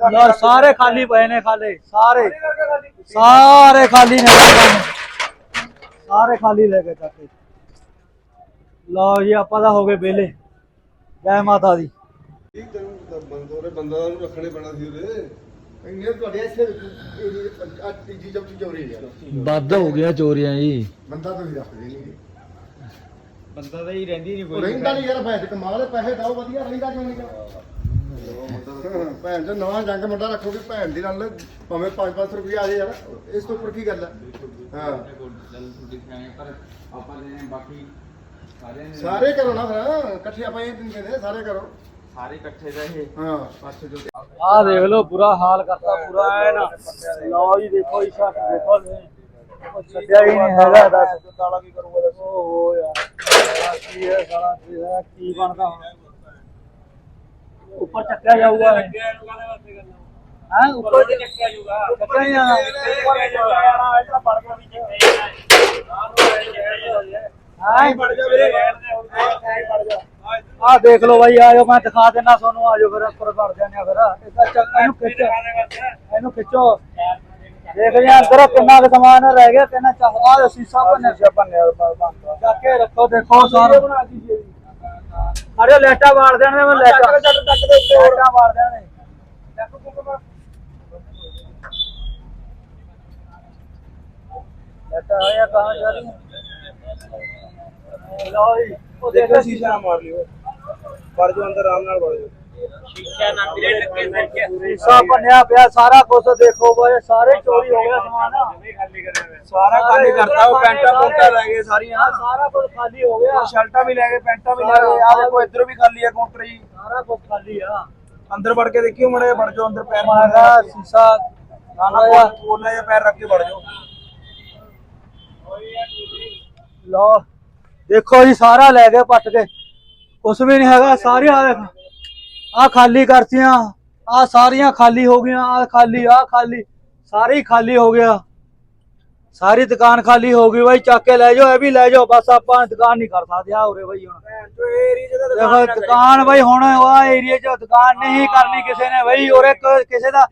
ਸਾਰੇ ਖਾਲੀ ਪਏ ਨੇ ਖਾਲੇ ਸਾਰੇ। ਸਾਰੇ ਖਾਲੀ ਨੇ ਸਾਰੇ ਖਾਲੀ ਲੈ ਕੇ ਚੱਕੇ ਲਓ ਜੀ ਆਪਾਂ ਤਾਂ ਹੋ ਗਏ ਵਿਹਲੇ। ਜੈ ਮਾਤਾ ਦੀ। ਬੰਦੋਰੇ ਬੰਦਾ ਨੂੰ ਰੱਖਣੇ ਪੈਣਾ ਸੀ ਉਹਦੇ। ਇੰਨੇ ਤੁਹਾਡੇ ਇੱਥੇ ਇਹ ਆ ਤੀਜੀ ਚੌਥੀ ਚੋਰੀ ਹੈ ਵੱਧ ਹੋ ਗਿਆ ਚੋਰੀਆਂ ਜੀ। ਬੰਦਾ ਤੁਸੀਂ ਰੱਖਦੇ ਨਹੀਂ। ਬੰਦਾ ਤਾਂ ਹੀ ਰਹਿੰਦੀ ਨਹੀਂ ਉਹ ਰਹਿੰਦਾ ਨਹੀਂ ਯਾਰ ਪੈਸੇ ਕਮਾਲ ਪੈਸੇ ਦਓ ਵਧੀਆ ਰਹਿੰਦਾ ਕਿਉਂ ਨਹੀਂ ਭੈਣ ਚੋ ਨਵਾਂ ਜੰਗ ਮੁੰਡਾ ਰੱਖੋਗੇ ਭੈਣ ਦੀ ਨਾਲ ਭਾਵੇਂ 5-5 ਰੁਪਏ ਆ ਜਾਏ ਯਾਰ ਇਸ ਤੋਂ ਉੱਪਰ ਕੀ ਗੱਲ ਹੈ ਹਾਂ ਚੱਲ ਥੋੜੀ ਸਿਆਣੇ ਪਰ ਆਪਾਂ ਨੇ ਬਾਕੀ ਸਾਰੇ ਕਰੋ ਨਾ ਫਿਰ ਇਕੱਠੇ ਆਪਾਂ ਇਹ ਨਹੀਂ ਕਹਿੰਦੇ ਸਾਰੇ ਕਰੋ ਸਾਰੇ ਇਕੱਠੇ ਦਾ ਇਹ ਹਾਂ ਪਾਸੇ ਜੋ ਆਹ ਦੇਖ ਲਓ ਬੁਰਾ ਹਾਲ ਕਰਤਾ ਪੂਰਾ ਐ ਨਾ ਲਓ ਜੀ ਦੇਖੋ ਇਹ ਸ਼ੱਕ ਦੇਖੋ ਛੱਡਿਆ ਹੀ ਨਹੀਂ ਹੈਗਾ ਦੱਸ ਕਾਲਾ ਕੀ ਕਰੂਗਾ ਦੱਸੋ ਓ ਯਾਰ ਕੀ ਹੈ ਸਾਲਾ ਕੀ ਬਣਦਾ ਹੁਣ ਉੱਪਰ ਚੱਕਿਆ ਜਾਊਗਾ ਹਾਂ ਉੱਪਰ ਚੱਕਿਆ ਜਾਊਗਾ। ਚੱਕਿਆ ਨਹੀਂ। ਹਾਂ ਪੜ ਜਾ ਵੀਰੇ ਆ ਦੇਖ ਲਓ ਬਾਈ ਆਜੋ ਮੈਂ ਦਿਖਾ ਦੇਣਾ ਤੁਹਾਨੂੰ। ਆਜੋ ਫਿਰ ਉੱਪਰ ਵੜ ਜਾਂਦੇ ਆ ਫਿਰ। ਇਹਦਾ ਚੱਕ ਇਹਨੂੰ ਖਿੱਚ। ਇਹਨੂੰ ਖਿੱਚੋ ਦੇਖਦੇ ਆ ਅੰਦਰ ਕਿੰਨਾ ਕੁ ਸਮਾਨ ਰਹਿ ਗਿਆ ਕਿੰਨਾ ਚਾਹ ਆ ਸੀਸਾ ਭੰਨਿਆ। ਭੰਨਿਆ ਜਾ ਕੇ ਰੱਖੋ ਦੇਖੋ ਸਾਰੇ। ਅਰੇ ਲੈਟਾ ਮਾਰ ਦੇਣੇ ਮੈਂ ਲੈਟਾ ਚੱਕ ਚੱਕ ਦੇ ਉੱਤੇ ਲੈਟਾ ਮਾਰ ਦੇਣੇ ਲੈਟਾ ਆਇਆ ਕਹਾਂ ਜਾ ਰਹੀ ਜੀ। ਉਹ ਦੇਖੋ ਸੀਸਾ ਮਾਰ ਲਿਓ। ਵੜ ਜਾਓ ਅੰਦਰ ਆਰਾਮ ਨਾਲ ਵੜ ਜਾਓ। ਸੀਸਾ ਭੰਨਿਆ ਪਿਆ ਸਾਰਾ ਕੁਝ ਦੇਖੋ ਬਾਈ ਸਾਰੇ ਚੋਰੀ ਹੋ ਗਿਆ ਸਮਾਨ। ਸਾਰਾ ਖਾਲੀ ਕਰਤਾ ਉਹ ਪੈਂਟਾਂ ਪੁੰਟਾਂ ਲੈ ਗਏ ਸਾਰੀਆਂ। ਸਾਰਾ ਕੁਝ ਖਾਲੀ ਹੋ ਗਿਆ। ਸ਼ਰਟਾਂ ਵੀ ਲੈ ਗਏ ਪੈਂਟਾਂ ਵੀ ਲੈ ਗਏ। ਆ ਦੇਖੋ ਇੱਧਰ ਵੀ ਖਾਲੀ ਹੈ ਕਾਊਂਟਰ ਜੀ। ਸਾਰਾ ਕੁਝ ਖਾਲੀ ਆ। ਅੰਦਰ ਵੜ ਕੇ ਦੇਖਿਓ ਮੜੇ ਵੜ ਜਾਓ ਅੰਦਰ ਪੈਰ ਮਾਰਾ ਸੀਸਾ ਨਾ ਨਾ ਕੋਲਾ ਜਿਹਾ ਪੈਰ ਰੱਖ ਕੇ ਵੜ ਜਾਓ। ਲੋ ਦੇਖੋ ਜੀ ਸਾਰਾ ਲੈ ਗਏ ਪੱਟ ਕੇ। ਕੁਛ ਵੀ ਨਹੀਂ ਹੈਗਾ ਸਾਰੇ ਆ ਦੇਖ। ਆ ਖਾਲੀ ਕਰਤੀਆਂ ਆ ਸਾਰੀਆਂ ਖਾਲੀ ਹੋ ਗਈਆਂ ਆ ਖਾਲੀ ਆ ਖਾਲੀ ਸਾਰੇ ਖਾਲੀ ਹੋ ਗਿਆ। ਸਾਰੀ ਦੁਕਾਨ ਖਾਲੀ ਹੋ ਗਈ ਬਾਈ ਚੱਕ ਕੇ ਲੈ ਜਾਓ ਇਹ ਵੀ ਲੈ ਜਾਓ ਬਸ ਆਪਾਂ ਦੁਕਾਨ ਨਹੀਂ ਕਰ ਸਕਦੇ ਆ ਉਰੇ ਬਾਈ ਹੁਣ। ਦੇਖੋ ਦੁਕਾਨ ਬਾਈ ਹੁਣ ਉਹ ਏਰੀਆ 'ਚ ਦੁਕਾਨ ਨਹੀਂ ਕਰਨੀ ਕਿਸੇ ਨੇ ਬਾਈ ਉਰੇ ਕਿਸੇ ਦਾ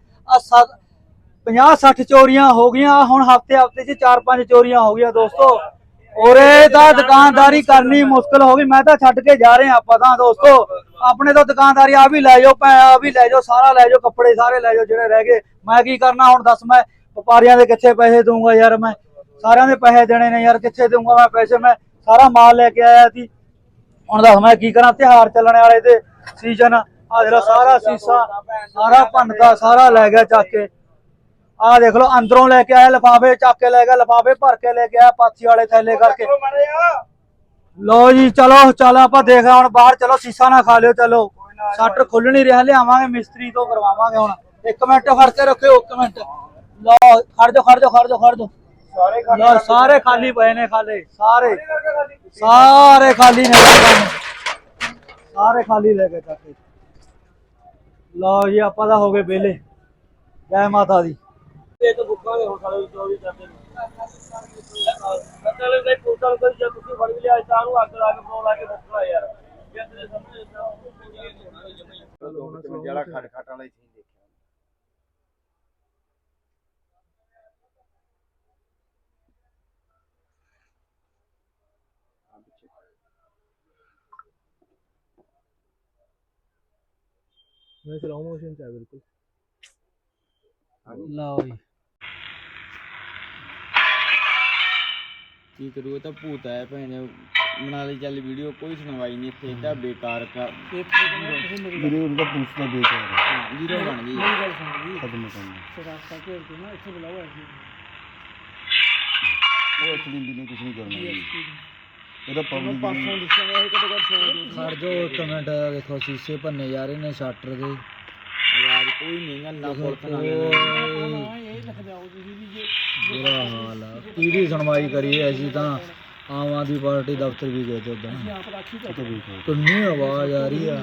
50 60 ਚੋਰੀਆਂ ਹੋ ਗਈਆਂ ਹੁਣ ਹਫ਼ਤੇ ਹਫ਼ਤੇ 'ਚ 4-5 ਚੋਰੀਆਂ ਹੋ ਗਈਆਂ ਦੋਸਤੋ। ਉਰੇ ਤਾਂ ਦੁਕਾਨਦਾਰੀ ਕਰਨੀ ਮੁਸ਼ਕਲ ਹੋ ਗਈ। ਮੈਂ ਤਾਂ ਛੱਡ ਕੇ ਜਾ ਰਹੇ ਆਪਾਂ ਤਾਂ ਦੋਸਤੋ। ਆਪਣੇ ਤਾਂ ਦੁਕਾਨਦਾਰੀ ਆ ਵੀ ਲੈ ਜਾਓ ਆ ਵੀ ਲੈ ਜਾਓ, ਸਾਰਾ ਲੈ ਜਾਓ, ਕੱਪੜੇ ਸਾਰੇ ਲੈ ਜਾਓ ਜਿਹੜੇ ਰਹਿ ਗਏ। ਮੈਂ ਕੀ ਕਰਨਾ ਹੁਣ ਦੱਸ, ਮੈਂ ਵਪਾਰੀਆਂ ਦੇ ਕਿੱਥੇ ਪੈਸੇ ਦਊਂਗਾ ਯਾਰ ਮੈਂ? ਸਾਰਿਆਂ ਦੇ ਪੈਸੇ ਦੇਣੇ ਨੇ ਯਾਰ, ਕਿੱਥੇ ਦਊਂਗਾ ਮੈਂ ਪੈਸੇ? ਮੈਂ ਸਾਰਾ ਮਾਲ ਲੈ ਕੇ ਆਇਆ ਸੀ। ਹੁਣ ਦੱਸ, ਮੈਂ ਕੀ ਕਰਾਂ? ਤਿਉਹਾਰ ਚੱਲਣ ਵਾਲੇ ਤੇ ਸੀਜ਼ਨ ਆ। ਜਿਹੜਾ ਸਾਰਾ ਸੀਸਾ, ਸਾਰਾ ਭੰਨਤਾ ਸਾਰਾ ਲੈ ਗਿਆ ਚੱਕ ਕੇ। ਆ ਦੇਖ ਲਓ ਅੰਦਰੋਂ ਲੈ ਕੇ ਆਇਆ ਲਫਾਫੇ ਚੱਕ ਕੇ ਲੈ ਗਿਆ ਲਫਾਫੇ ਭਰ ਕੇ ਲੈ ਆਇਆ ਪਾਥੀ ਵਾਲੇ ਥੈਲੇ ਕਰਕੇ। ਲਓ ਜੀ ਚਲੋ ਚੱਲ ਆਪਾਂ ਦੇਖ ਹੁਣ ਬਾਹਰ ਚਲੋ ਸੀਸਾ ਨਾ ਖਾ ਲਿਓ ਚਲੋ। ਸ਼ਟਰ ਖੁੱਲ ਨਹੀਂ ਰਿਹਾ ਲਿਆਵਾਂਗੇ ਮਿਸਤਰੀ ਤੋਂ ਕਰਵਾਵਾਂਗੇ ਹੁਣ। ਇੱਕ ਮਿੰਟ ਫੜ ਕੇ ਰੱਖਿਓ ਇੱਕ ਮਿੰਟ। ਲਓ ਖੜ ਜਾ ਖੜ ਜਾ ਖੜ ਜਾ ਖੜ ਜਾ ਸਾਰੇ ਖਾਲੀ ਸਾਰੇ ਖਾਲੀ ਪਏ ਨੇ ਖਾਲੇ ਸਾਰੇ। ਸਾਰੇ ਖਾਲੀ ਨੇ ਸਾਰੇ ਖਾਲੀ ਲੈ ਕੇ ਚੱਕੇ ਲਓ ਜੀ ਆਪਾਂ ਤਾਂ ਹੋ ਗਏ ਵਿਹਲੇ। ਜੈ ਮਾਤਾ ਦੀ। ਇਹ ਤਾਂ ਬੁੱਕਾਂ ਦੇ ਹੁਣ ਸਾਲੇ 24 ਚੱਕੇ ਮਤਲਬ ਦੇ ਟੋਟਲ ਕੋਈ ਜੇ ਤੁਸੀਂ ਫੜ ਵੀ ਲਿਆ ਤਾਂ ਨੂੰ ਅੱਗ ਲਾ ਕੇ ਫੋਨ ਲਾ ਕੇ ਬੁੱਕਾ ਯਾਰ। ਜਿਹੜਾ ਖੜ ਖੜ ਵਾਲਾ ਹੀ ਦੇਖਿਆ। ਮੈਂ ਸਲੋ ਮੋਸ਼ਨ ਚ ਆ ਬਿਲਕੁਲ। ਲਓ ਜੀ। ਕੀ ਕਰੂ ਇਹ ਤਾਂ ਭੂਤ ਆਇਆ ਭੈਣੇ ਲਈ ਚੱਲ ਵੀਡੀਓ ਕੋਈ ਸੁਣਵਾਈ ਨਹੀਂ ਇੱਥੇ ਇਹਦਾ ਬੇਕਾਰ ਕਰ ਵੀਰੇ ਉਹਦਾ ਪੁੱਛਦਾ ਦੇ ਕੇ ਜ਼ੀਰੋ ਬਣ ਗਈ। ਖਤਮ ਕਰਨਾ ਉਹ ਅਸਲੀ ਦੀ ਨੇ ਕੁਝ ਨਹੀਂ ਕਰਨਾ ਜੀ। ਇਹਦਾ ਪਬਲਿਕ ਖੜ ਜੋ ਇੱਕ ਮਿੰਟ ਦੇਖੋ ਸੀਸੇ ਭੰਨੇ ਜਾ ਰਹੇ ਨੇ ਸ਼ਟਰ ਦੇ। ਕੋਈ ਨਹੀਂ ਗਾ ਨਾ ਪੁਲਿਸ ਨਾ ਬੁਰਾ ਹਾਲ ਆ। ਕਿਹਦੀ ਸੁਣਵਾਈ ਕਰੀਏ ਅਸੀਂ ਤਾਂ ਆਮ ਆਦਮੀ ਪਾਰਟੀ ਦਫ਼ਤਰ ਵੀ ਗਏ ਤੇ ਉਦੋਂ। ਕਿੰਨੀ ਆਵਾਜ਼ ਆ ਰਹੀ ਆ। ਉਹ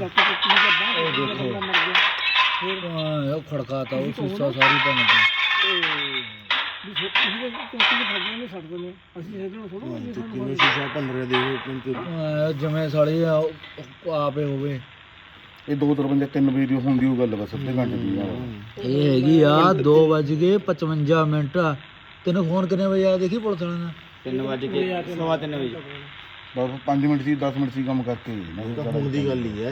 ਦੇਖੋ। ਉਹ ਖੜਕਾਤਾ ਉਹ ਸੀਸਾ ਸਾਰੀ ਭੰਨ ਗਈ ਜਿਵੇਂ ਸਾਲੀ ਆਪੇ ਹੋਵੇ। ਇਹ 253 3 ਵਜੇ ਦੀ ਹੁੰਦੀ ਉਹ ਗੱਲ ਬਸ ਅੱਧੇ ਘੰਟੇ ਦੀ ਆ ਇਹ ਹੈਗੀ ਆ 2 ਵੱਜ ਕੇ 55 ਮਿੰਟ। ਤੈਨੂੰ ਫੋਨ ਕਿੰਨੇ ਵਜੇ ਆਇਆ ਦੇਖੀ ਪੁਲਿਸ ਵਾਲਿਆਂ ਨੇ? 3 ਵਜੇ ਕੇ ਸਵਾ 3 ਵਜੇ। ਬਸ 5 ਮਿੰਟ ਸੀ 10 ਮਿੰਟ ਸੀ ਕੰਮ ਕਰਕੇ। ਹੁਣ ਦੀ ਗੱਲ ਹੀ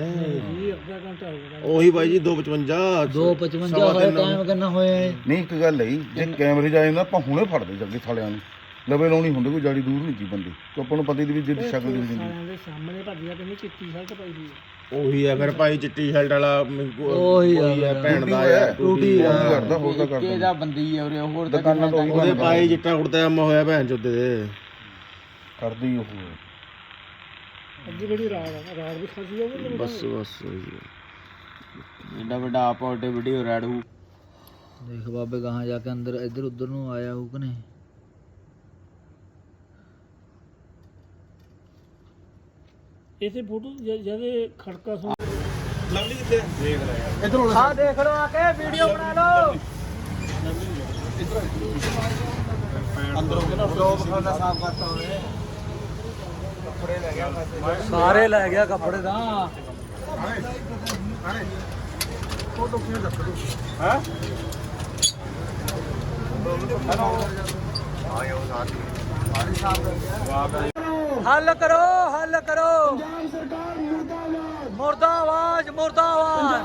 ਉਹੀ ਬਾਈ ਜੀ 255 255 ਹੋਇਆ ਟਾਈਮ ਕਿੰਨਾ ਹੋਇਆ ਨਹੀਂ ਇੱਕ ਗੱਲ ਹੈ ਜੀ, ਜੇ ਕੈਮਰੇ ਜਾਏ ਨਾ ਆਪਾਂ ਹੁਣੇ ਫੜਦੇ ਜੱਗੇ ਸਾਲਿਆਂ ਨੂੰ। ਲਵੇ ਲਾਉਣੀ ਹੁੰਦੀ ਕੋਈ ਜਾੜੀ ਦੂਰ ਨਹੀਂ ਸੀ ਬੰਦੇ। ਤੇ ਆਪਾਂ ਨੂੰ ਪਤਾ ਹੀ ਨਹੀਂ ਵੀ ਜਿਹੜੀ ਸ਼ਕਲ ਦੀ। ਹੁੰਦੀ ਉਹੀ ਆ ਫਿਰ ਭਾਈ ਚਿੱਟੀ ਸ਼ਰਟ ਵਾਲਾ ਉਹੀ ਆ ਭੈਣ ਦਾ ਹੈ ਆ ਟੂਟੀ ਆ। ਉਹ ਕਰਦਾ ਹੋਰ ਤਾਂ ਕਰਦਾ। ਦਾ ਬੰਦੀ ਆ ਉਰੇ ਹੋਰ ਤਾਂ ਦੁਕਾਨਾਂ ਤੋਂ ਉਹਦੇ ਪਾਏ ਚਿੱਟਾ ਕੁੜਤਾ ਜਮਾ ਹੋਇਆ ਭੈਣ ਚੋਦੇ ਦੇ। ਕਰਦੀ ਉਹ। ਬਸ ਬਸ ਐਡਾ ਵੱਡਾ ਆਪੋਟੇ ਵੀਡੀਓ ਰੈਡ ਹੂ ਦੇਖ ਬਾਬੇ ਕਹਾਂ ਜਾ ਕੇ ਅੰਦਰ ਇੱਧਰ ਉੱਧਰ ਨੂੰ ਆਇਆ ਹੋਊ ਕਿ ਨਹੀਂ? ਇਥੇ ਫੋਟੋ ਜਿਹਦੇ ਖੜਕਾ ਸੁਣ ਲਵਲੀ ਕਿੱਥੇ ਦੇਖ ਲੈ ਇਧਰ ਆ ਦੇਖ ਲਓ ਆ ਕੇ ਵੀਡੀਓ ਬਣਾ ਲਓ। ਗਿਆ ਕੱਪੜੇ ਲੈ ਸਾਰੇ ਲੈ ਗਿਆ ਕੱਪੜੇ ਦਾ ਫੋਟੋ ਕਿਉਂ ਰੱਖ ਦੋ ਹਾਂ? ਹੈਲੋ। ਆਇਓ ਸਾਥੀ। ਸਾਰੇ ਸਾਫ਼ ਕਰ ਗਿਆ ਵਾਹ ਹੱਲ ਕਰੋ ਹੱਲ ਕਰੋ। ਪੰਜਾਬ ਸਰਕਾਰ ਮੁਰਦਾਬਾਦ। ਮੁਰਦਾਬਾਦ ਮੁਰਦਾਬਾਦ।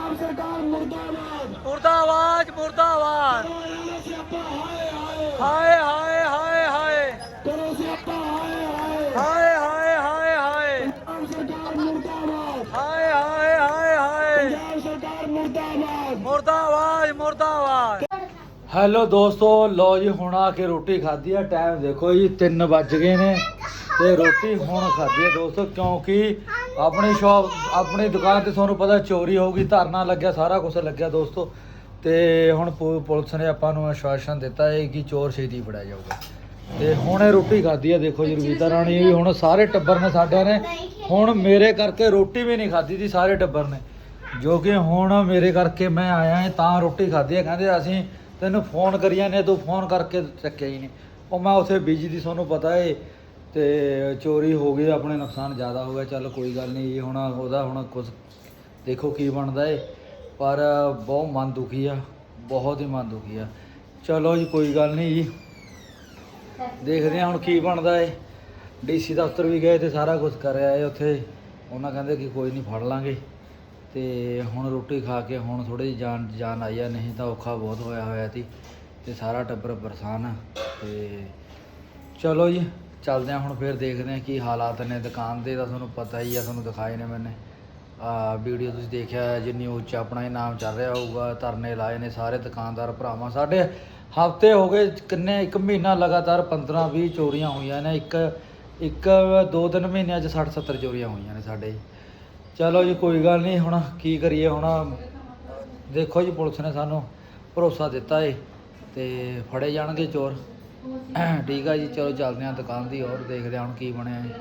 ਮੁਰਦਾਬਾਦ। ਮੁਰਦਾਬਾਦ ਹਾਏ। ਹਾਏ ਹੈਲੋ ਦੋਸਤੋ ਲੋ ਜੀ, ਹੁਣ ਆ ਕੇ ਰੋਟੀ ਖਾਧੀ ਆ ਟਾਈਮ ਦੇਖੋ ਜੀ 3 ਵੱਜ ਗਏ ਨੇ ਤੇ ਰੋਟੀ ਹੁਣ ਖਾਧੀ ਆ ਦੋਸਤੋ, ਕਿਉਂਕਿ ਆਪਣੀ ਸ਼ਾਪ ਆਪਣੀ ਦੁਕਾਨ ਤੇ ਤੁਹਾਨੂੰ ਪਤਾ ਚੋਰੀ ਹੋ ਗਈ ਧਰਨਾ ਲੱਗਿਆ, ਸਾਰਾ ਕੁਝ ਲੱਗਿਆ ਦੋਸਤੋ। ਤੇ ਹੁਣ ਪੁ- ਪੁਲਿਸ ਨੇ ਆਪਾਂ ਨੂੰ ਆਸ਼ਵਾਸਨ ਦਿੱਤਾ ਹੈ ਕਿ ਚੋਰ ਛੇਤੀ ਫੜਿਆ ਜਾਊਗਾ। ਤੇ ਹੁਣ ਇਹ ਰੋਟੀ ਖਾਧੀ ਆ, ਦੇਖੋ ਜੀ, ਰਵੀਤਾ ਰਾਣੀ ਵੀ ਹੁਣ ਸਾਰੇ ਟੱਬਰ ਨੇ ਸਾਡਿਆਂ ਨੇ। ਹੁਣ ਮੇਰੇ ਕਰਕੇ ਰੋਟੀ ਵੀ ਨਹੀਂ ਖਾਧੀ ਸੀ ਸਾਰੇ ਟੱਬਰ ਨੇ। ਜੋ ਕਿ ਹੁਣ ਮੇਰੇ ਕਰਕੇ ਮੈਂ ਆਇਆ ਹਾਂ, ਤਾਂ ਰੋਟੀ ਖਾਧੀ ਹੈ ਕਹਿੰਦੇ ਅਸੀਂ ਤੈਨੂੰ ਫੋਨ ਕਰੀਆਂ ਨੇ, ਤੂੰ ਫੋਨ ਕਰਕੇ ਚੱਕਿਆ ਹੀ ਨਹੀਂ। ਉਹ ਮੈਂ ਉੱਥੇ ਬਿਜ਼ੀ ਦੀ ਤੁਹਾਨੂੰ ਪਤਾ ਏ, ਤੇ ਚੋਰੀ ਹੋ ਗਈ, ਆਪਣੇ ਨੁਕਸਾਨ ਜ਼ਿਆਦਾ ਹੋ ਗਿਆ, ਚੱਲ ਕੋਈ ਗੱਲ ਨਹੀਂ ਜੀ ਹੁਣ ਉਹਦਾ ਹੁਣ ਕੁਝ ਦੇਖੋ ਕੀ ਬਣਦਾ ਏ। ਪਰ ਬਹੁਤ ਮਨ ਦੁਖੀ ਆ, ਬਹੁਤ ਹੀ ਮਨ ਦੁਖੀ ਆ। ਚਲੋ ਜੀ, ਕੋਈ ਗੱਲ ਨਹੀਂ ਜੀ। ਦੇਖਦੇ ਹਾਂ ਹੁਣ ਕੀ ਬਣਦਾ ਏ। ਡੀਸੀ ਦਫ਼ਤਰ ਵੀ ਗਏ ਤੇ ਸਾਰਾ ਕੁਝ ਕਰਿਆ ਆਏ ਉੱਥੇ। ਉਹਨਾਂ ਕਹਿੰਦੇ ਕਿ ਕੋਈ ਨਹੀਂ, ਫੜ ਲਾਂਗੇ। ਤੇ ਹੁਣ ਰੋਟੀ ਖਾ ਕੇ ਹੁਣ ਥੋੜੀ ਜਾਨ ਜਾਨ ਆਈ ਆ, ਨਹੀਂ ਤਾਂ ਔਖਾ ਬਹੁਤ ਹੋਇਆ ਹੋਇਆ ਸੀ ਤੇ ਸਾਰਾ ਟੱਬਰ ਪਰੇਸ਼ਾਨ ਆ ਤੇ ਚਲੋ ਜੀ, ਚੱਲਦੇ ਆ ਹੁਣ ਫਿਰ ਦੇਖਦੇ ਆ ਕੀ ਹਾਲਾਤ ਨੇ ਦੁਕਾਨ ਦੇ ਤਾਂ ਤੁਹਾਨੂੰ ਪਤਾ ਹੀ ਆ, ਤੁਹਾਨੂੰ ਦਿਖਾਏ ਨੇ ਮੈਨੇ। ਆ ਵੀਡੀਓ ਤੁਸੀਂ ਦੇਖਿਆ ਜੇ ਨਿਊਜ਼ 'ਚ ਆਪਣਾ ਹੀ ਨਾਮ ਚੱਲ ਰਿਹਾ ਹੋਊਗਾ, ਧਰਨੇ ਲਾਏ ਨੇ ਸਾਰੇ ਦੁਕਾਨਦਾਰ ਭਰਾਵਾਂ। ਸਾਡੇ ਹਫ਼ਤੇ ਹੋ ਗਏ, ਕਿੰਨੇ, ਇੱਕ ਮਹੀਨਾ ਲਗਾਤਾਰ 15 20 ਚੋਰੀਆਂ ਹੋਈਆਂ ਨੇ, ਇੱਕ ਇੱਕ, ਦੋ, ਤਿੰਨ ਮਹੀਨਿਆਂ 'ਚ 60 70 ਚੋਰੀਆਂ ਹੋਈਆਂ ਨੇ ਸਾਡੇ। ਚਲੋ ਜੀ, ਕੋਈ ਗੱਲ ਨਹੀਂ, ਹੁਣ ਕੀ ਕਰੀਏ, ਹੁਣ ਦੇਖੋ ਜੀ, ਪੁਲਿਸ ਨੇ ਸਾਨੂੰ ਭਰੋਸਾ ਦਿੱਤਾ ਏ ਤੇ ਫੜੇ ਜਾਣਗੇ ਚੋਰ। ਠੀਕ ਆ ਜੀ, ਚਲੋ ਚੱਲਦੇ ਹਾਂ ਦੁਕਾਨ ਦੀ, ਹੋਰ ਦੇਖਦੇ ਹਾਂ ਹੁਣ ਕੀ ਬਣਿਆ ਹੈ